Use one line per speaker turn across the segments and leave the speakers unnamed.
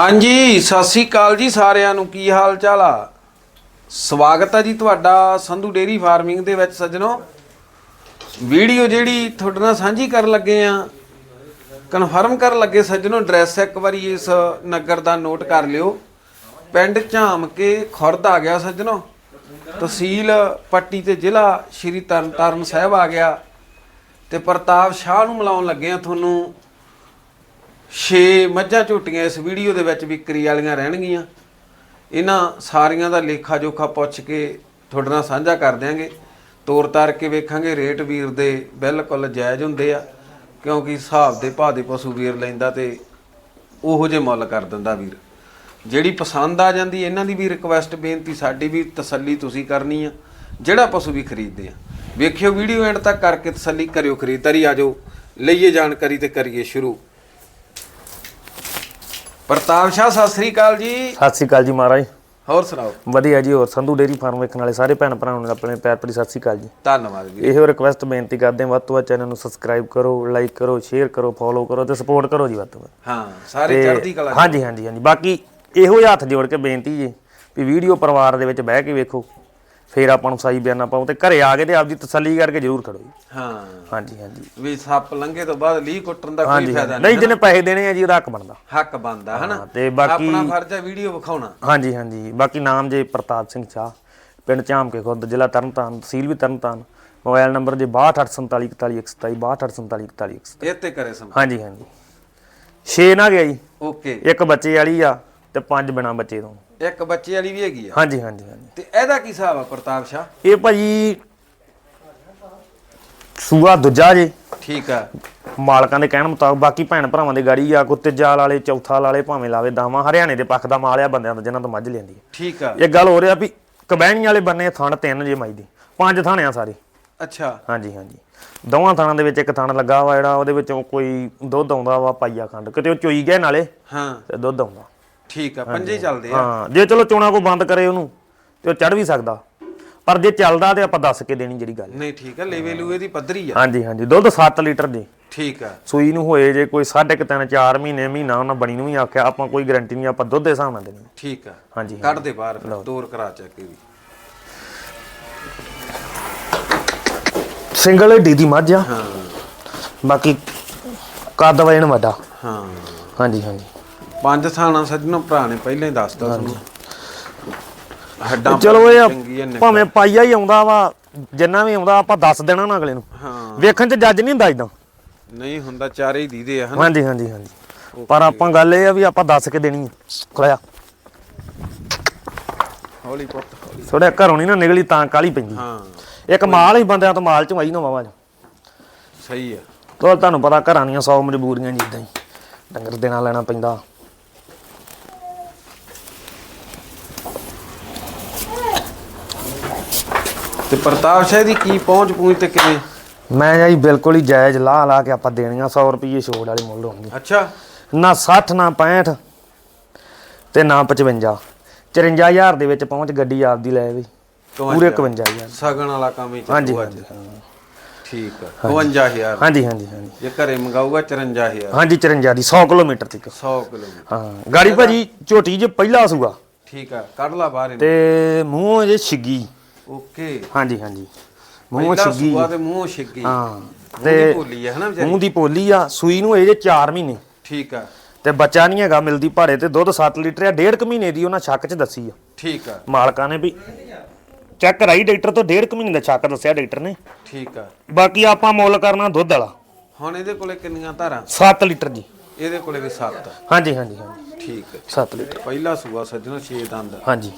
ਹਾਂਜੀ, ਸਤਿ ਸ੍ਰੀ ਅਕਾਲ ਜੀ ਸਾਰਿਆਂ ਨੂੰ। ਕੀ ਹਾਲ ਚਾਲ ਆ? ਸਵਾਗਤ ਆ ਜੀ ਤੁਹਾਡਾ ਸੰਧੂ ਡੇਰੀ ਫਾਰਮਿੰਗ ਦੇ ਵਿੱਚ ਸੱਜਣੋ। ਵੀਡੀਓ ਜਿਹੜੀ ਤੁਹਾਡੇ ਨਾਲ ਸਾਂਝੀ ਕਰਨ ਲੱਗੇ ਆ, ਕਨਫਰਮ ਕਰਨ ਲੱਗੇ ਸੱਜਣੋ, ਐਡਰੈਸ ਇੱਕ ਵਾਰੀ ਇਸ ਨਗਰ ਦਾ ਨੋਟ ਕਰ ਲਿਓ। ਪਿੰਡ ਝਾਮ ਕੇ ਖੁਰਦ ਆ ਗਿਆ ਸੱਜਣੋ। ਤਹਿਸੀਲ ਪੱਟੀ ਤੇ ਜ਼ਿਲ੍ਹਾ ਸ਼੍ਰੀ ਤਰਨਤਾਰਨ ਸਾਹਿਬ ਆ ਗਿਆ। ਤੇ ਪ੍ਰਤਾਪ ਸ਼ਾਹ ਨੂੰ ਮਿਲਾਉਣ ਲੱਗੇ ਆ ਤੁਹਾਨੂੰ। ਛੇ ਮੱਝਾਂ ਝੋਟੀਆਂ ਇਸ ਵੀਡੀਓ ਦੇ ਵਿੱਚ ਵਿਕਰੀ ਵਾਲੀਆਂ ਰਹਿਣਗੀਆਂ। ਇਹਨਾਂ ਸਾਰੀਆਂ ਦਾ ਲੇਖਾ ਜੋਖਾ ਪੁੱਛ ਕੇ ਤੁਹਾਡੇ ਨਾਲ ਸਾਂਝਾ ਕਰ ਦਿਆਂਗੇ। ਤੋਰ ਤਾਰ ਕੇ ਵੇਖਾਂਗੇ, ਰੇਟ ਵੀਰ ਦੇ ਬਿਲਕੁਲ ਜਾਇਜ਼ ਹੁੰਦੇ ਆ, ਕਿਉਂਕਿ ਹਿਸਾਬ ਦੇ ਭਾਅ ਦੇ ਪਸ਼ੂ ਵੀਰ ਲੈਂਦਾ ਤੇ ਉਹੋ ਜੇ ਮੁੱਲ ਕਰ ਦਿੰਦਾ ਵੀਰ। ਜਿਹੜੀ ਪਸੰਦ ਆ ਜਾਂਦੀ, ਇਹਨਾਂ ਦੀ ਵੀ ਰਿਕੁਐਸਟ ਬੇਨਤੀ ਸਾਡੀ ਵੀ ਤਸੱਲੀ ਤੁਸੀਂ ਕਰਨੀ ਆ, ਜਿਹੜਾ ਪਸ਼ੂ ਵੀ ਖਰੀਦਦੇ ਆ। ਵੇਖਿਓ ਵੀਡੀਓ ਐਂਡ ਤੱਕ ਕਰਕੇ ਤਸੱਲੀ ਕਰਿਓ, ਖਰੀਦਦਾਰੀ ਆਜੋ ਲਈਏ ਜਾਣਕਾਰੀ ਤੇ ਕਰੀਏ ਸ਼ੁਰੂ। ਪ੍ਰਤਾਪ ਸ਼ਾਹ ਸਤਿ ਸ੍ਰੀ ਅਕਾਲ ਜੀ।
ਸਤਿ ਸ੍ਰੀ ਅਕਾਲ ਜੀ ਮਹਾਰਾਜ।
ਹੋਰ ਸੁਣਾਓ?
ਵਧੀਆ ਜੀ ਹੋਰ ਸੰਧੂ ਡੇਰੀ ਫਾਰਮ ਵੇਖਣ ਵਾਲੇ ਸਾਰੇ ਭੈਣ ਭਰਾਵਾਂ ਨੂੰ ਆਪਣੇ ਪਿਆਰ ਭਰੀ ਸਤਿ ਸ੍ਰੀ ਅਕਾਲ ਜੀ।
ਧੰਨਵਾਦ ਜੀ।
ਇਹੋ ਰਿਕਵੈਸਟ ਬੇਨਤੀ ਕਰਦੇ ਹਾਂ ਵੱਧ ਤੋਂ ਵੱਧ ਚੈਨਲ ਨੂੰ ਸਬਸਕ੍ਰਾਈਬ ਕਰੋ ਲਾਈਕ ਕਰੋ ਸ਼ੇਅਰ ਕਰੋ ਫੋਲੋ ਕਰੋ ਤੇ ਸਪੋਰਟ ਕਰੋ ਜੀ ਵੱਧ ਤੋਂ ਵੱਧ।
ਹਾਂ ਸਾਰੇ ਚੜ੍ਹਦੀ ਕਲਾ।
ਹਾਂਜੀ ਹਾਂਜੀ ਹਾਂਜੀ। ਬਾਕੀ ਇਹੋ ਹੱਥ ਜੋੜ ਕੇ ਬੇਨਤੀ ਜੀ ਵੀ ਵੀਡੀਓ ਪਰਿਵਾਰ ਦੇ ਵਿੱਚ ਬਹਿ ਕੇ ਵੇਖੋ। ਫੇਰ ਆਪਾਂ ਨੂੰ ਸਹੀ ਬਿਆਨਾ ਪਾਓ ਤੇ ਘਰੇ ਆ ਕੇ ਤੇ ਆਪਦੀ ਤਸੱਲੀ ਕਰਕੇ ਜ਼ਰੂਰ ਖੜੋ ਜੀ।
ਹਾਂ।
ਹਾਂਜੀ ਹਾਂਜੀ।
ਵੀ ਸੱਪ ਲੰਘੇ ਤੋਂ ਬਾਅਦ ਲੀਹ ਕੁੱਟਣ ਦਾ ਕੋਈ
ਹਾਂਜੀ
ਫਾਇਦਾ। ਨਹੀਂ
ਨਹੀਂ ਜਿਹਨੇ ਪੈਸੇ ਦੇਣੇ ਆ ਜੀ ਉਹਦਾ ਹੱਕ ਬਣਦਾ।
ਹੱਕ ਬੰਦਾ ਹਨਾ?
ਤੇ ਬਾਕੀ
ਆਪਣਾ ਫਰਜ਼ ਹੈ ਵੀਡੀਓ ਵਿਖਾਉਣਾ।
ਹਾਂਜੀ ਹਾਂਜੀ। ਬਾਕੀ ਨਾਮ ਜੇ ਪ੍ਰਤਾਪ ਸਿੰਘ ਚਾਹ ਪਿੰਡ ਝਾਮਕੇ ਖੁਰਦ ਜ਼ਿਲ੍ਹਾ ਤਰਨਤਾਰਨ ਤਹਿਸੀਲ ਵੀ ਤਰਨਤਾਰਨ। ਮੋਬਾਈਲ ਨੰਬਰ ਜੇ 62844127 62844127
ਇਹ ਤੇ ਕਰੇ ਸਮ
ਹਾਂਜੀ ਹਾਂਜੀ। 6 ਨਾ ਗਿਆ ਜੀ।
ਓਕੇ।
ਇੱਕ ਬੱਚੇ ਵਾਲੀ ਆ ਤੇ ਪੰਜ ਬਿਨਾ ਬੱਚੇ ਤੋਂ
ਇੱਕ ਬੱਚੇ ਵਾਲੀ ਵੀ ਹੈਗੀ ਆ।
ਹਾਂਜੀ ਹਾਂਜੀ ਹਾਂਜੀ।
ਤੇ ਇਹਦਾ ਕੀ ਹਿਸਾਬ ਆ ਪ੍ਰਤਾਪ ਸ਼ਾਹ?
ਇਹ ਭਾਜੀ ਸੂਆ ਦੂਜਾ ਜੇ।
ਠੀਕ ਆ।
ਮਾਲਕਾਂ ਦੇ ਕਹਿਣ ਮੁਤਾਬਕ ਬਾਕੀ ਭੈਣ ਭਰਾਵਾਂ ਦੇ ਗਾੜੀ ਆ ਕੋਈ ਤੀਜਾ ਵਾਲੇ ਚੌਥਾ ਵਾਲੇ ਭਾਵੇਂ ਲਾਵੇ ਦਾਵਾ ਹਰਿਆਣੇ ਦੇ ਪੱਖ ਦਾ ਮਾਲ ਆ ਬੰਦਿਆਂ ਦਾ ਜਿਨ੍ਹਾਂ ਤੋਂ ਮੱਝ ਲੈਂਦੀ ਹੈ
ਠੀਕ ਆ।
ਇਹ ਗੱਲ ਹੋ ਰਿਹਾ ਵੀ ਕਬੈਣੀ ਵਾਲੇ ਬੰਨੇ ਥਣ ਤਿੰਨ ਜੇ ਮਾਈ ਦੀ। ਪੰਜ ਥਾਣੇ ਆ ਸਾਰੇ।
ਅੱਛਾ।
ਹਾਂਜੀ ਹਾਂਜੀ। ਦੋਵਾਂ ਥਾਣਾਂ ਦੇ ਵਿੱਚ ਇੱਕ ਥਣ ਲੱਗਾ ਵਾ ਜਿਹੜਾ ਉਹਦੇ ਵਿੱਚੋਂ ਕੋਈ ਦੁੱਧ ਆਉਂਦਾ ਵਾ ਪਾਈਆ ਖੰਡ। ਕਿਤੇ ਉਹ ਚੋਈ ਗਏ ਨਾਲੇ
ਹਾਂ।
ਤੇ ਦੁੱਧ ਆਉਂਦਾ।
ਠੀਕ ਆ ਪੰਜੇ ਹੀ ਚੱਲਦੇ ਆ।
ਹਾਂ ਜੇ ਚਲੋ ਚੋਣਾ ਕੋ ਬੰਦ ਕਰੇ ਉਹਨੂੰ ਤੇ ਉਹ ਚੜ ਵੀ ਸਕਦਾ। ਪਰ ਜੇ ਚੱਲਦਾ ਤੇ ਆਪਾਂ ਦੱਸ ਕੇ ਦੇਣੀ ਜਿਹੜੀ ਗੱਲ।
ਨਹੀਂ ਠੀਕ ਆ ਲੇਵੇ ਲੂਏ ਦੀ ਪੱਧਰੀ ਆ।
ਹਾਂਜੀ ਹਾਂਜੀ ਦੁੱਧ 7 ਲੀਟਰ ਜੀ
ਠੀਕ ਆ।
ਸੂਈ ਨੂੰ ਹੋਏ ਜੇ ਕੋਈ 3.5 4 ਮਹੀਨੇ ਮਹੀਨਾ ਉਹਨਾਂ ਬਣੀ ਨੂੰ ਵੀ ਆਖਿਆ ਆਪਾਂ ਕੋਈ ਗਾਰੰਟੀ ਨਹੀਂ ਆਪਾਂ ਦੁੱਧ ਦੇ ਹਿਸਾਬ ਨਾਲ ਦੇਣੀ।
ਠੀਕ ਆ।
ਹਾਂਜੀ
ਕੱਢ ਦੇ ਬਾਹਰ ਫਿਰ ਤੋਰ ਕਰਾ ਚੱਕ ਕੇ ਵੀ।
ਸਿੰਗਲ ਏਡੀ ਦੀ ਮੱਝ ਆ।
ਹਾਂ।
ਬਾਕੀ ਕੱਦ ਵੱਡਾ।
ਹਾਂ।
ਹਾਂਜੀ ਹਾਂਜੀ।
ਪੰਜ ਥਾਣਾ ਸੱਜਣੋ ਭਰਾ ਨੇ ਪਹਿਲਾਂ ਹੀ ਦੱਸਤਾ ਤੁਹਾਨੂੰ। ਹੱਡਾਂ
ਚਲੋ ਇਹ। ਭਾਵੇਂ ਪਾਈਆ ਹੀ ਆਉਂਦਾ ਵਾ ਜਿੰਨਾ ਵੀ ਆਉਂਦਾ ਆਪਾਂ ਦੱਸ ਦੇਣਾ ਨਾ ਅਗਲੇ ਨੂੰ।
ਹਾਂ।
ਵੇਖਣ ਚ ਜੱਜ ਨਹੀਂ ਹੁੰਦਾ ਇਦਾਂ
ਨਹੀਂ ਹੁੰਦਾ ਚਾਰੇ ਹੀ ਦੀਦੇ ਆ ਹਨਾ?
ਹਾਂਜੀ ਹਾਂਜੀ ਹਾਂਜੀ। ਪਰ ਆਪਾਂ ਗੱਲ ਇਹ ਆ ਵੀ ਆਪਾਂ ਦੱਸ ਕੇ ਦੇਣੀ ਆ। ਖੋਇਆ
ਹੌਲੀ ਪੁੱਤ ਹੌਲੀ।
ਥੋੜਾ ਘਰੋਂ ਨਹੀਂ ਨਾ ਨਿਕਲੀ ਤਾਂ ਕਾਲੀ ਪੈਂਦੀ।
ਹਾਂ।
ਇੱਕ ਮਾਲ ਹੀ ਬੰਦਿਆਂ ਤੋਂ ਮਾਲ ਚ ਵਾਈ ਨਾ ਵਾਵਾ
ਸਹੀ ਆ।
ਤੋ ਤੁਹਾਨੂੰ ਪਤਾ ਘਰਾਂ ਦੀਆਂ 100 ਮਜਬੂਰੀਆਂ ਜਿੱਦਾਂ ਹੀ। ਡੰਗਰ ਦੇਣਾ ਲੈਣਾ ਪੈਂਦਾ।
ਤੇ ਪ੍ਰਤਾਪ ਸ਼ਾਹ ਦੀ ਕੀ ਪਹੁੰਚ ਪੂੰਚ ਤੇ ਕਿਵੇਂ?
ਮੈਂ ਜੀ ਬਿਲਕੁਲ ਹੀ ਜਾਇਜ਼ ਲਾ ਲਾ ਕੇ ਆਪਾਂ ਦੇਣੀਆਂ 100 ਰੁਪਏ ਛੋੜ ਵਾਲੀ ਮੁੱਲ ਹੋਣਗੇ
ਅੱਛਾ।
ਨਾ 60 ਨਾ 65 ਤੇ ਨਾ 55 54000 ਦੇ ਵਿੱਚ ਪਹੁੰਚ ਗੱਡੀ ਆਪਦੀ ਲੈ ਵੀ। ਪੂਰੇ 51000
ਸਗਣ ਵਾਲਾ ਕੰਮ ਹੀ ਚੱਲੂ ਅੱਜ। ਠੀਕ ਆ। 51000
ਹਾਂਜੀ ਹਾਂਜੀ ਹਾਂਜੀ।
ਜੇ ਘਰੇ ਮੰਗਾਊਗਾ 54000
ਹਾਂਜੀ 54 ਦੀ 100 ਕਿਲੋਮੀਟਰ ਤੱਕ।
100 ਕਿਲੋਮੀਟਰ।
ਹਾਂ ਗਾੜੀ ਭਾਜੀ ਝੋਟੀ ਜੇ ਪਹਿਲਾ ਸੂਗਾ
ਠੀਕ ਆ ਕੱਢ ਲਾ ਬਾਹਰ
ਤੇ ਮੂੰਹ ਜੇ ਛਿੱਗੀ।
ਓਕੇ।
ਹਾਂਜੀ ਹਾਂਜੀ। ਮੂੰਹ
ਪਹਿਲਾ
ਛਿੱਗੀ।
ਸੂਆ ਤੇ ਮੂੰਹ ਛਿੱਗੀ।
ਹਾਂ
ਤੇ ਭੋਲੀ ਆ ਹਨਾ ਵਿਚਾਰੀ?
ਮੂੰਹ ਦੀ ਪੋਲੀ ਆ। ਸੂਈ ਨੂੰ ਇਹ ਜੇ 4 ਮਹੀਨੇ।
ਠੀਕ ਆ।
ਤੇ ਬੱਚਾ ਨਹੀਂ ਹੈਗਾ ਮਿਲਦੀ ਭਾੜੇ ਤੇ ਦੁੱਧ 7 ਲੀਟਰ ਆ ਡੇਢ ਕੁ ਮਹੀਨੇ ਦੀ ਉਹਨਾਂ ਛੱਕ 'ਚ ਦੱਸੀ ਆ।
ਠੀਕ ਆ।
ਮਾਲਕਾਂ ਨੇ ਵੀ ਚੈੱਕ ਕਰਾਈ ਡਾਕਟਰ ਤੋਂ ਡੇਢ ਕੁ ਮਹੀਨੇ ਦਾ ਛੱਕ ਦੱਸਿਆ ਡਾਕਟਰ ਨੇ।
ਠੀਕ ਆ।
ਬਾਕੀ ਆਪਾਂ ਮੁੱਲ ਕਰਨਾ ਦੁੱਧ ਵਾਲਾ।
ਹੁਣ ਇਹਦੇ ਕੋਲੇ ਕਿੰਨੀਆਂ ਧਾਰਾਂ?
7 ਲੀਟਰ ਜੀ।
ਇਹਦੇ ਕੋਲੇ ਵੀ 7
ਹਾਂਜੀ ਹਾਂਜੀ ਹਾਂਜੀ।
ਠੀਕ ਹੈ
7 ਲੀਟਰ।
ਪਹਿਲਾ ਸੂਆ ਸੱਜਣਾ 6 ਦੰਦ।
ਹਾਂਜੀ।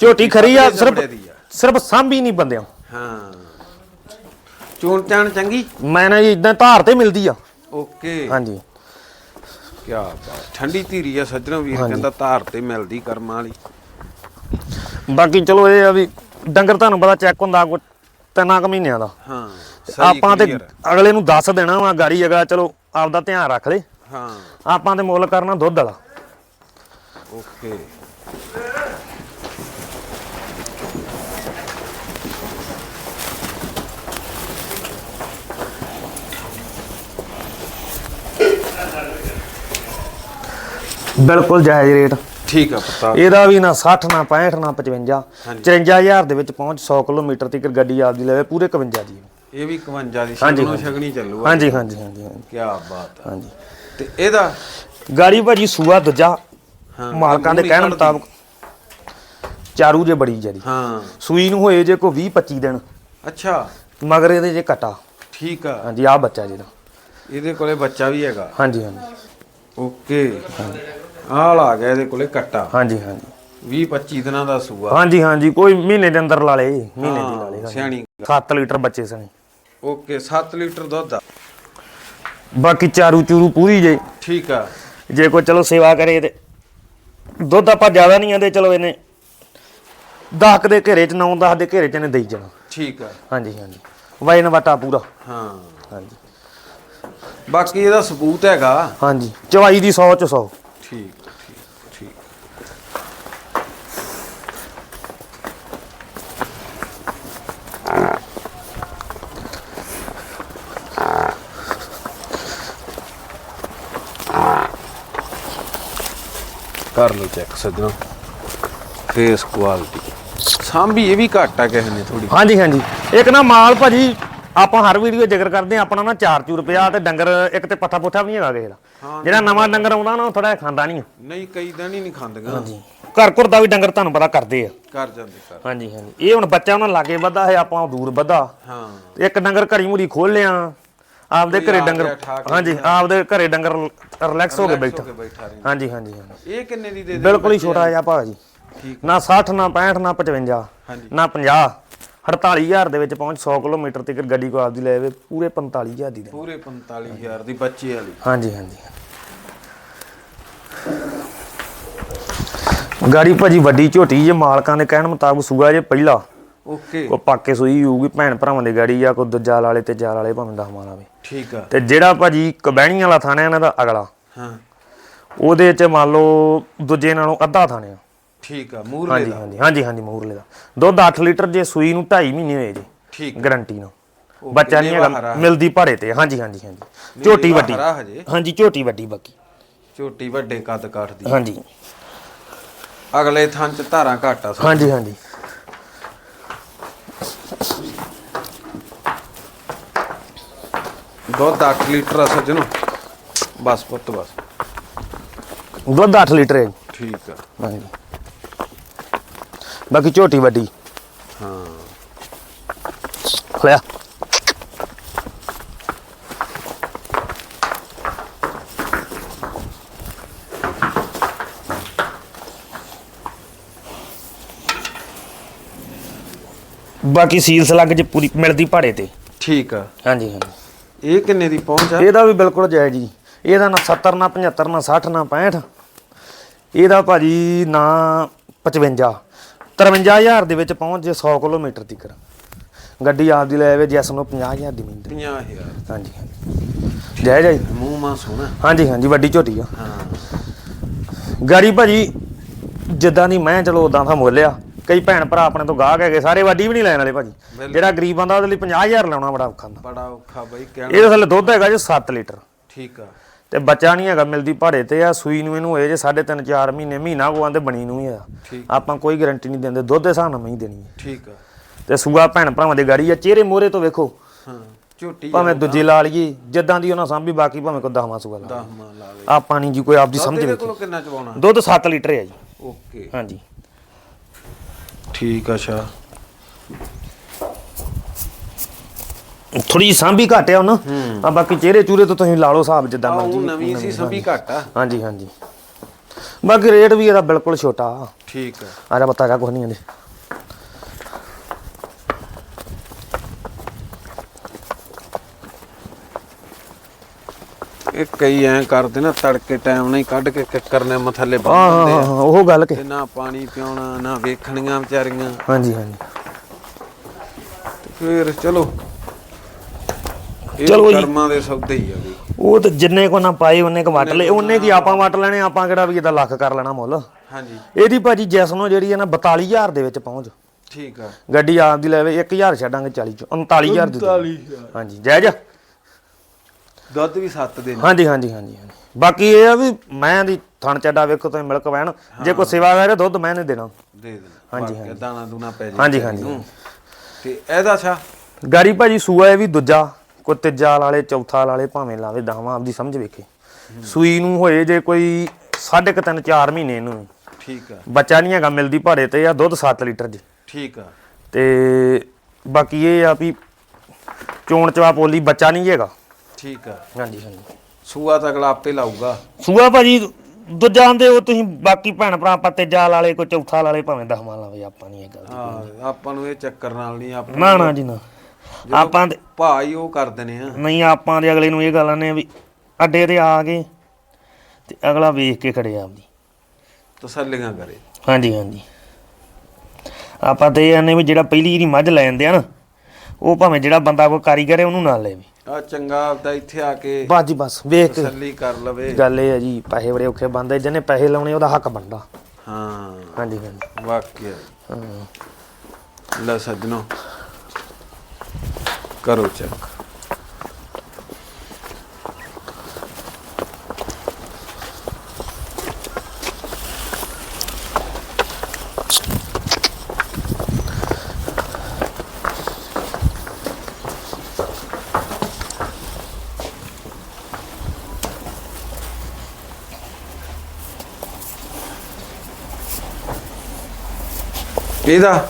ਝੋਟੀ ਖਰੀ ਆ ਸਿਰਫ
ਚਮੜੇ ਦੀ ਆ।
ਸਿਰਫ ਸਾਂਭੀ ਨਹੀਂ ਬੰਦਿਆਂ।
ਹਾਂ। ਚੋਣ ਚਾਣ ਚੰਗੀ?
ਮੈਂ ਨਾ ਜੀ ਇਦਾਂ ਧਾਰ ਤੇ ਮਿਲਦੀ ਆ।
ਓਕੇ।
ਹਾਂਜੀ।
ਕੀ ਬਾਤ ਠੰਡੀ ਧੀਰੀ ਆ ਸੱਜਣਾ ਵੀਰ ਕਹਿੰਦਾ ਧਾਰ ਤੇ ਮਿਲਦੀ ਕਰਮਾਂ ਵਾਲੀ।
ਬਾਕੀ ਚਲੋ ਇਹ ਆ ਵੀ ਡੰਗਰ ਤੁਹਾਨੂੰ ਪਤਾ ਚੈੱਕ ਹੁੰਦਾ ਕੋਈ ਤਿੰਨਾਂ ਕੁ ਮਹੀਨਿਆਂ ਦਾ।
ਹਾਂ ਸਹੀ
ਆਪਾਂ ਤੇ
clear ਆ।
ਅਗਲੇ ਨੂੰ ਦੱਸ ਦੇਣਾ ਵਾ ਗਾੜੀ ਅਗਲਾ ਚਲੋ ਆਪਦਾ ਧਿਆਨ ਰੱਖ ਲੇ।
ਹਾਂ।
ਆਪਾਂ ਤੇ ਮੁੱਲ ਕਰਨਾ ਦੁੱਧ ਵਾਲਾ।
ਓਕੇ।
ਬਿਲਕੁਲ ਜਾਇਜ਼ ਰੇਟ।
ਠੀਕ ਆ ਪ੍ਰਤਾਪ
ਇਹਦਾ ਵੀ ਨਾ 60 ਨਾ 65 ਨਾ 55 54000 ਦੇ ਵਿੱਚ ਪਹੁੰਚ 100 ਕਿਲੋਮੀਟਰ ਤੱਕ ਗੱਡੀ ਆਪਦੀ ਲਵੇ ਪੂਰੇ 51 ਦੀ।
ਇਹ ਵੀ 51 ਦੀ ਸ਼ਗਨੋਂ ਸ਼ਗਨੀ ਚੱਲੂਗਾ
ਹਾਂਜੀ ਹਾਂਜੀ ਹਾਂਜੀ ਹਾਂਜੀ।
ਕੀ ਬਾਤ ਆ।
ਹਾਂਜੀ।
ਤੇ ਇਹਦਾ
ਗਾੜੀ ਭਾਜੀ ਸੂਆ ਦੂਜਾ
ਹਾਂ,
ਮਾਲਕਾਂ ਦੇ ਕਹਿਣ। ਮੁਤਾਬਕ ਚਾਰੂ ਜੇ ਬੜੀ ਜਰੀ।
ਹਾਂ।
ਸੂਈ ਨੂੰ ਹੋਏ ਜੇ ਕੋ 20 25 ਦਿਨ।
ਅੱਛਾ।
ਮਗਰ ਇਹਦੇ ਜੇ ਕਟਾ
ਠੀਕ ਆ।
ਹਾਂਜੀ ਆ ਬੱਚਾ ਜਿਹਦਾ
ਇਹਦੇ ਕੋਲੇ ਬੱਚਾ ਵੀ ਹੈਗਾ।
ਹਾਂਜੀ ਹਾਂਜੀ।
ਓਕੇ। ਆਹ ਆ ਗਿਆ ਇਹਦੇ ਕੋਲੇ ਕੱਟਾ।
ਹਾਂਜੀ ਹਾਂਜੀ।
20 25 ਦਿਨਾਂ ਦਾ ਸੂਆ।
ਹਾਂਜੀ ਹਾਂਜੀ ਕੋਈ ਮਹੀਨੇ ਦੇ ਅੰਦਰ ਲਾ ਲੇ ਮਹੀਨੇ ਦੀ ਲਾ ਲੇ
ਸਿਆਣੀ
7 ਲੀਟਰ ਬੱਚੇ ਸਣੇ।
ਓਕੇ 7 ਲੀਟਰ ਦੁੱਧ ਆ।
ਬਾਕੀ ਚਾਰੂ ਚੂਰੂ ਪੂਰੀ ਜੇ।
ਠੀਕ ਆ।
ਜੇ ਕੋਈ ਚਲੋ ਸੇਵਾ ਕਰੇ ਤੇ। ਦੁੱਧ ਆਪਾਂ ਜ਼ਿਆਦਾ ਨਹੀਂ ਆਂਦੇ ਚਲੋ ਇਹਨੇ 10 ਦੇ ਘੇਰੇ ਚ 9 10 ਦੇ ਘੇਰੇ ਚ ਇਹਨੇ ਦੇਈ ਜਾਣਾ।
ਠੀਕ ਆ।
ਹਾਂਜੀ ਹਾਂਜੀ। ਵਜਨ ਵਟਾ ਪੂਰਾ।
ਹਾਂ।
ਹਾਂਜੀ।
ਬਾਕੀ ਇਹਦਾ ਸਬੂਤ ਹੈਗਾ।
ਹਾਂਜੀ ਚਵਾਈ ਦੀ 100 ਚ 100
ਠੀਕ ਠੀਕ ਠੀਕ ਕਰ ਲਓ ਚੈੱਕ ਸੱਜਣੋ। ਫੇਸ ਕੁਆਲਿਟੀ ਸਾਂਭੀ ਇਹ ਵੀ ਘੱਟ ਆ ਕਿਸੇ ਨੇ ਥੋੜੀ
ਹਾਂਜੀ ਹਾਂਜੀ। ਇੱਕ ਨਾ ਮਾਲ ਭਾਜੀ ਆਪਾਂ ਹਰ ਵੀਡੀਓ ਜ਼ਿਕਰ ਕਰਦੇ ਆ ਆਪਣਾ ਨਾ 4 ਰੁਪਿਆ ਤੇ ਡੰਗਰ ਇੱਕ ਤੇ ਪੱਠਾ ਪੁੱਠਾ ਵੀ ਨਹੀਂ ਹੈਗਾ ਕਿਸੇ ਦਾ। ਜਿਹੜਾ ਨਵਾਂ ਡੰਗਰ ਆਉਂਦਾ ਨਾ ਉਹ ਥੋੜਾ ਖਾਂਦਾ ਨਹੀਂ
ਨਹੀਂ ਕਈ ਦਿਨ ਹੀ ਨਹੀਂ ਖਾਂਦੀਆਂ।
ਘਰ ਘਰ ਦਾ ਵੀ ਡੰਗਰ ਤੁਹਾਨੂੰ ਪਤਾ ਕਰਦੇ ਆ।
ਕਰ ਜਾਂਦੇ ਕਰ
ਹਾਂਜੀ ਹਾਂਜੀ। ਇਹ ਹੁਣ ਬੱਚਾ ਉਹਨਾਂ ਲਾਗੇ ਵੱਧਾ ਹੈ ਆਪਾਂ ਦੂਰ ਵੱਧਾ।
ਹਾਂ।
ਇੱਕ ਡੰਗਰ ਘਰੀ ਮੁਰੀ ਖੋਲ ਲਿਆ। ਆਪਦੇ ਘਰੇ ਡੰਗਰ ਹਾਂਜੀ ਆਪਦੇ ਘਰੇ ਡੰਗਰ ਰਿਲੈਕਸ ਹੋ ਕੇ ਬੈਠਾ। ਹਾਂਜੀ ਹਾਂਜੀ
ਇਹ ਕਿੰਨੇ ਦੀ ਦੇ ਦੇ
ਬਿਲਕੁਲ ਹੀ ਛੋਟਾ ਜਿਹਾ ਭਾਜੀ
ਠੀਕ
ਨਾ 60 ਨਾ 65 ਨਾ 55
ਹਾਂਜੀ।
ਨਾ 50 48000 ਦੇ ਵਿੱਚ ਪਹੁੰਚ 100 ਕਿਲੋਮੀਟਰ ਤੱਕ ਗੱਡੀ ਕੋ ਆਪਦੀ ਲੈ ਆਵੇ ਪੂਰੇ 45000 ਦੀ ਦੇ।
ਪੂਰੇ 45000 ਦੀ ਬੱਚੇ ਵਾਲੀ।
ਹਾਂਜੀ ਹਾਂਜੀ। ਗਾੜੀ ਭਾਜੀ ਵੱਡੀ ਝੋਟੀ ਜੇ ਮਾਲਕਾਂ ਦੇ ਕਹਿਣ ਮੁਤਾਬਕ ਸੂਆ ਜੇ ਪਹਿਲਾ।
ਓਕੇ
ਕੋ ਪਾਕੇ ਸੂਈ ਹੋਊਗੀ ਭੈਣ ਭਰਾਵਾਂ ਦੇ ਗਾੜੀ ਜਾਂ ਕੋ ਦੂਜਾ ਵਾਲੇ ਤੇ ਚਾਰ ਵਾਲੇ ਭਾਵੇਂ ਦਸ ਮਾਲਾ ਵੇ
ਠੀਕ ਆ।
ਤੇ ਜਿਹੜਾ ਭਾਜੀ ਕਬੈਣੀ ਵਾਲਾ ਥਾਣਾ ਇਹਨਾਂ ਦਾ ਅਗਲਾ।
ਹਾਂ।
ਉਹਦੇ ਚ ਮੰਨ ਲਓ ਦੂਜੇ ਨਾਲੋਂ ਅੱਧਾ ਥਾਣੇ ਆ।
ਠੀਕ ਆ ਮੂਰਲੇ ਦਾ।
ਹਾਂਜੀ ਹਾਂਜੀ ਹਾਂਜੀ ਮੂਰਲੇ ਦਾ। ਦੁੱਧ 8 ਲੀਟਰ ਜੇ ਸੂਈ ਨੂੰ 2.5 ਮਹੀਨੇ ਹੋਏ ਜੀ
ਠੀਕ
ਗਾਰੰਟੀ ਨਾਲ। ਬੱਚਾ ਨਹੀਂ ਹੈਗਾ? ਮਿਲਦੀ ਭਾੜੇ ਤੇ ਹਾਂਜੀ ਹਾਂਜੀ ਹਾਂਜੀ। ਝੋਟੀ ਵੱਡੀ।
ਹਜੇ?
ਝੋਟੀ ਵੱਡੀ ਬਾਕੀ।
ਝੋਟੀ ਵੱਡੇ ਕੱਦ ਕੱਟਦੀ
ਹਾਂਜੀ।
ਅਗਲੇ ਥਾਂ ਚ ਧਾਰਾਂ ਘੱਟ ਆ
ਹਾਂਜੀ ਹਾਂਜੀ।
ਦੁੱਧ 8 ਲੀਟਰ ਆ ਸੱਜਣੋ। ਬਸ ਪੁੱਤ ਬਸ।
ਦੁੱਧ 8 ਲੀਟਰ ਹੈ। ਜੀ।
ਠੀਕ ਆ।
ਹਾਂਜੀ। ਬਾਕੀ ਝੋਟੀ ਵੱਡੀ।
ਹਾਂ।
ਹੋਇਆ ਬਾਕੀ ਸੀਲ ਸਲੱਗ ਚ ਪੂਰੀ ਮਿਲਦੀ ਭਾੜੇ ਤੇ।
ਠੀਕ ਆ।
ਹਾਂਜੀ ਹਾਂਜੀ।
ਇਹ ਕਿੰਨੇ ਦੀ ਪਹੁੰਚ ਆ?
ਇਹਦਾ ਵੀ ਬਿਲਕੁਲ ਜਾਇਜ਼ ਜੀ। ਇਹਦਾ ਨਾ 70 ਨਾ 75 ਨਾ 60 ਨਾ 65 ਇਹਦਾ ਭਾਜੀ ਨਾ 55 53000 ਦੇ ਵਿੱਚ ਪਹੁੰਚ ਜੇ 100 ਕਿਲੋਮੀਟਰ ਤੱਕ ਗੱਡੀ ਆਪਦੀ ਲੈ ਆਵੇ ਜੈਸ ਨੂੰ 50000 ਦੀ ਮਿਲਦੀ।
50000
ਹਾਂਜੀ ਹਾਂਜੀ। ਜਾਇਜ਼ ਹੈ ਜੀ।
ਮੂੰਹ ਮਾ ਸੋਹਣਾ।
ਹਾਂਜੀ ਹਾਂਜੀ ਵੱਡੀ ਝੋਟੀ ਆ।
ਹਾਂ।
ਗਾੜੀ ਭਾਜੀ ਜਿੱਦਾਂ ਦੀ ਮੈਂ ਚਲੋ ਉਦਾਂ ਦਾ ਮੁੱਲ ਆ। ਕਈ ਭੈਣ ਭਰਾ ਆਪਣੇ ਤੋਂ ਗਾਹਕ ਹੈਗੇ ਸਾਰੇ ਵੱਡੀ ਵੀ ਨਹੀਂ ਲੈਣ ਵਾਲੇ ਭਾਜੀ। ਜਿਹੜਾ ਗਰੀਬ ਬੰਦਾ ਉਹਦੇ ਲਈ 50000 ਲਾਉਣਾ ਬੜਾ ਔਖਾ ਹੁੰਦਾ।
ਬੜਾ ਔਖਾ ਬਈ ਕਹਿਣਾ
ਇਹਦੇ ਥੱਲੇ ਦੁੱਧ ਹੈਗਾ ਜੀ 7 ਲੀਟਰ।
ਠੀਕ ਆ।
ਤੇ ਬੱਚਾ ਨਹੀਂ ਹੈਗਾ ਮਿਲਦੀ ਭਾੜੇ ਤੇ ਆ ਸੂਈ ਨੂੰ ਇਹਨੂੰ ਹੋਏ ਜੇ 3.5 4 ਮਹੀਨੇ ਮਹੀਨਾ ਕੋ ਆਂਦੇ ਬਣੀ ਨੂੰ ਹੀ ਆ। ਆਪਾਂ ਕੋਈ ਗਾਰੰਟੀ ਨਹੀਂ ਦਿੰਦੇ ਦੁੱਧ ਦੇ ਹਿਸਾਬ ਨਾਲ ਮੈਂ ਹੀ ਦੇਣੀ ਹੈ।
ਠੀਕ ਆ।
ਤੇ ਸੂਆ ਭੈਣ ਭਰਾਵਾਂ ਦੇ ਗਾੜੀ ਆ ਚਿਹਰੇ ਮੋਹਰੇ ਤੋਂ ਵੇਖੋ।
ਹਾਂ ਝੋਟੀ
ਭਾਵੇਂ ਦੂਜੀ ਲਾ ਲਈਏ ਜਿੱਦਾਂ ਦੀ ਉਹਨਾਂ ਸਾਂਭੀ ਬਾਕੀ ਭਾਵੇਂ ਕੋ ਦਸਵਾਂ ਸੂਆ ਲਾ ਲਈਏ।
ਦਹਮਾ ਲਾਵੇ
ਆਪਾਂ ਨਹੀਂ ਜੀ ਕੋਈ ਆਪਦੀ ਸਮਝ
ਇਹਦੇ
ਵੇਖੀ
ਕੋਲੋਂ ਕਿੰਨਾ ਚਵਾਉਣਾ?
ਦੁੱਧ 7 ਲੀਟਰ ਹੈ ਜੀ।
ਓਕੇ।
ਹਾਂਜੀ।
ਠੀਕ ਆ ਸ਼ਾ
ਥੋੜੀ ਸਾਂਭੀ ਘੱਟ ਆ ਉਹਨਾਂ ਆ ਬਾਕੀ ਚਿਹਰੇ ਚੂਰੇ ਤੋਂ ਤੁਸੀਂ ਲਾ ਲਓ ਹਿਸਾਬ ਜਿੱਦਾਂ
ਉਹ
ਮਰਜ਼ੀ
ਨਵੀਂ ਸੀ ਸੰਭੀ ਘੱਟ ਆ।
ਹਾਂਜੀ ਹਾਂਜੀ। ਬਾਕੀ ਰੇਟ ਵੀ ਇਹਦਾ ਬਿਲਕੁਲ ਛੋਟਾ।
ਠੀਕ ਆ।
ਆ ਜਾ ਬਤਾ ਜਾ ਕੁਛ ਨਹੀਂ ਇਹਦੇ
ਇਹ ਕਈ ਐ ਕਰਦੇ ਨਾ ਤੜਕੇ ਟਾਈਮ ਨਹੀਂ ਕੱਢ ਕੇ ਕਿੱਕਰ ਨੇ ਮਥੱਲੇ ਬੰਨ
ਹਾਂ ਹਾਂ, ਉਹ ਗੱਲ ਕਿ।
ਤੇ ਨਾ ਪਾਣੀ ਪਿਉਣਾ ਨਾ ਵੇਖਣੀਆਂ ਵਿਚਾਰੀਆਂ।
ਹਾਂਜੀ ਹਾਂਜੀ।
ਤੇ ਫਿਰ ਚਲੋ ਇਹ
ਚਲੋ ਜੀ।
ਕਰਮਾਂ ਦੇ ਸੌਦੇ ਹੀ ਆ ਵੀ
ਉਹ ਤੇ ਜਿੰਨੇ ਕੋ ਨਾ ਪਾਏ ਉਹਨੇ ਕੁ ਵਟ ਲਏ। ਉਹਨੇ ਕੀ ਆਪਾਂ ਵਟ ਲੈਣੇ ਆਪਾਂ ਕਿਹੜਾ ਵੀ ਇਹਦਾ ਲੱਖ ਕਰ ਲੈਣਾ ਮੁੱਲ?
ਹਾਂਜੀ।
ਇਹਦੀ ਭਾਜੀ ਜੈਸਨੋ ਜਿਹੜੀ ਹੈ ਨਾ 42000 ਦੇ ਵਿੱਚ ਪਹੁੰਚ।
ਠੀਕ ਆ।
ਗੱਡੀ ਆਪਦੀ ਲੈਵੇ 1000 ਛੱਡਾਂਗੇ 40 ਚ 39000 ਦੀ। ਦੇ। ਹਾਂਜੀ ਜਾਇਜ਼ ਆ?
ਦੁੱਧ ਵੀ ਸੱਤ ਦੇ ਨੇ।
ਹਾਂਜੀ ਹਾਂਜੀ ਹਾਂਜੀ ਹਾਂਜੀ। ਬਾਕੀ ਇਹ ਆ ਵੀ ਮੈਂ ਦੀ ਥਣ ਚੱਡਾ ਵੇਖੋ ਤੁਸੀਂ ਮਿਲਕ ਵੈਣ ਜੇ ਕੋਈ ਸੇਵਾ ਕਰੇ ਦੁੱਧ ਮੈਂ ਨਹੀਂ ਦੇਣਾ।
ਦੇ ਦੇਣਾ।
ਹਾਂਜੀ,
ਹਾਂਜੀ। ਦਾਣਾ ਦੂਣਾ ਪੈ ਜੇ
ਹਾਂਜੀ, ਹਾਂਜੀ।
ਨੂੰ। ਤੇ ਇਹਦਾ ਛਾ
ਗਾੜੀ ਭਾਜੀ ਸੂਆ ਇਹ ਵੀ ਦੂਜਾ ਕੋਈ ਤੀਜਾ ਵਾਲੇ ਚੌਥਾ ਵਾਲੇ ਭਾਵੇਂ ਲਾਵੇ ਦਸਵਾਂ ਆਪਦੀ ਸਮਝ ਵੇਖੇ। ਸੂਈ ਨੂੰ ਹੋਏ ਜੇ ਕੋਈ ਸਾਢੇ ਕੁ ਤਿੰਨ 4 ਮਹੀਨੇ ਇਹਨੂੰ।
ਠੀਕ ਆ।
ਬੱਚਾ ਨਹੀਂ ਹੈਗਾ ਮਿਲਦੀ ਭਾੜੇ ਤੇ ਆ ਦੁੱਧ 7 ਲੀਟਰ ਜੀ।
ਠੀਕ ਆ।
ਤੇ ਬਾਕੀ ਇਹ ਆ ਵੀ ਚੋਣ ਚਵਾ ਪੋਲੀ ਬੱਚਾ ਨਹੀਂ ਹੈਗਾ।
ਠੀਕ ਆ।
ਹਾਂਜੀ ਹਾਂਜੀ।
ਸੂਆ ਤਾਂ ਅਗਲਾ ਆਪੇ ਲਾਊਗਾ।
ਸੂਆ ਭਾਜੀ ਦੂਜਾ ਆਂਦੇ ਉਹ ਤੁਸੀਂ ਬਾਕੀ ਭੈਣ ਭਰਾ ਆਪਾਂ ਤੀਜਾ ਵਾਲੇ ਕੋਈ ਚੌਥਾ ਵਾਲੇ ਭਾਵੇਂ ਦਸਵਾਂ ਲਾਵੇ ਆਪਾਂ ਨਹੀਂ ਇਹ ਗੱਲ ਦੀ।
ਹਾਂ ਆਪਾਂ ਨੂੰ ਇਹ ਚੱਕਰ ਨਾਲ ਨਹੀਂ ਆਪਾਂ
ਨਾ ਨਾ ਜੀ ਨਾ। ਆਪਾਂ ਦੇ
ਭਾਈ ਉਹ ਕਰ ਦਨੇ ਆ।
ਨਹੀਂ ਆਪਾਂ ਦੇ ਅਗਲੇ ਨੂੰ ਇਹ ਗੱਲ ਆਨੇ ਵੀ ਅੱਡੇ ਤੇ ਆ ਗਏ ਤੇ ਅਗਲਾ ਵੇਖ ਕੇ ਖੜੇ ਆਪਦੀ।
ਤਸੱਲੀਆਂ ਕਰੇ।
ਹਾਂਜੀ ਹਾਂਜੀ। ਆਪਾਂ ਤੇ ਇਹ ਆਨੇ ਵੀ ਜਿਹੜਾ ਪਹਿਲੀ ਜਿਹੜੀ ਮੱਝ ਲੈਂਦੇ ਆ ਨਾ ਉਹ ਭਾਵੇਂ ਜਿਹੜਾ ਬੰਦਾ ਕੋਈ ਕਾਰੀਗਰ ਹੈ ਉਹਨੂੰ ਨਾਲ ਲੈਵੇ
ਆ ਚੰਗਾ ਆਪਦਾ ਇੱਥੇ ਆ ਕੇ
ਬਸ ਜੀ ਬਸ ਵੇਖ ਕੇ
ਤਸੱਲੀ ਕਰ ਲਵੇ।
ਗੱਲ ਇਹ ਹੈ ਜੀ ਪੈਸੇ ਬੜੇ ਔਖੇ ਬੰਦੇ ਜਿਹਨੇ ਪੈਸੇ ਲਾਉਣੇ ਉਹਦਾ ਹੱਕ ਬਣਦਾ।
ਹਾਂ।
ਹਾਂਜੀ ਹਾਂਜੀ।
ਵਾਕਿਆ।
ਹਾਂ।
ਲੈ ਸੱਜਣੋ ਕਰੋ ਚੈੱਕ ਇਹਦਾ?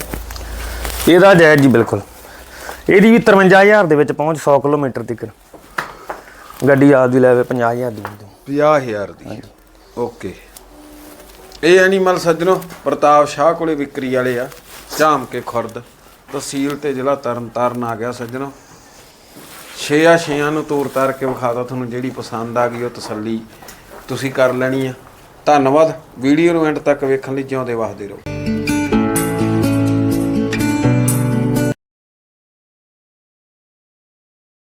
ਇਹਦਾ ਜਾਇਜ਼ ਜੀ ਬਿਲਕੁਲ। ਇਹਦੀ ਵੀ 53000 ਦੇ ਵਿੱਚ ਪਹੁੰਚ 100 ਕਿਲੋਮੀਟਰ ਤੱਕ। ਗੱਡੀ ਆਪਦੀ ਲੈਵੇ 50000 ਦੀ ਦੇ
50000 ਦੀ। ਓਕੇ। ਇਹ ਐਨੀਮਲ ਸੱਜਣੋ ਪ੍ਰਤਾਪ ਸ਼ਾਹ ਕੋਲੇ ਵਿਕਰੀ ਵਾਲੇ ਆ। ਝਾਮ ਕੇ ਖੁਰਦ। ਤਹਿਸੀਲ ਤੇ ਜ਼ਿਲ੍ਹਾ ਤਰਨਤਾਰਨ ਆ ਗਿਆ ਸੱਜਣੋ। ਛੇਆ ਛੇਆਂ ਨੂੰ ਤੋਰ ਤਾਰ ਕੇ ਵਿਖਾਦਾ ਤੁਹਾਨੂੰ ਜਿਹੜੀ ਪਸੰਦ ਆ ਗਈ ਉਹ ਤਸੱਲੀ ਤੁਸੀਂ ਕਰ ਲੈਣੀ ਆ। ਧੰਨਵਾਦ। ਵੀਡੀਓ ਨੂੰ ਐਂਡ ਤੱਕ ਵੇਖਣ ਲਈ ਜਿਉਂਦੇ ਵਸਦੇ ਰਹੋ।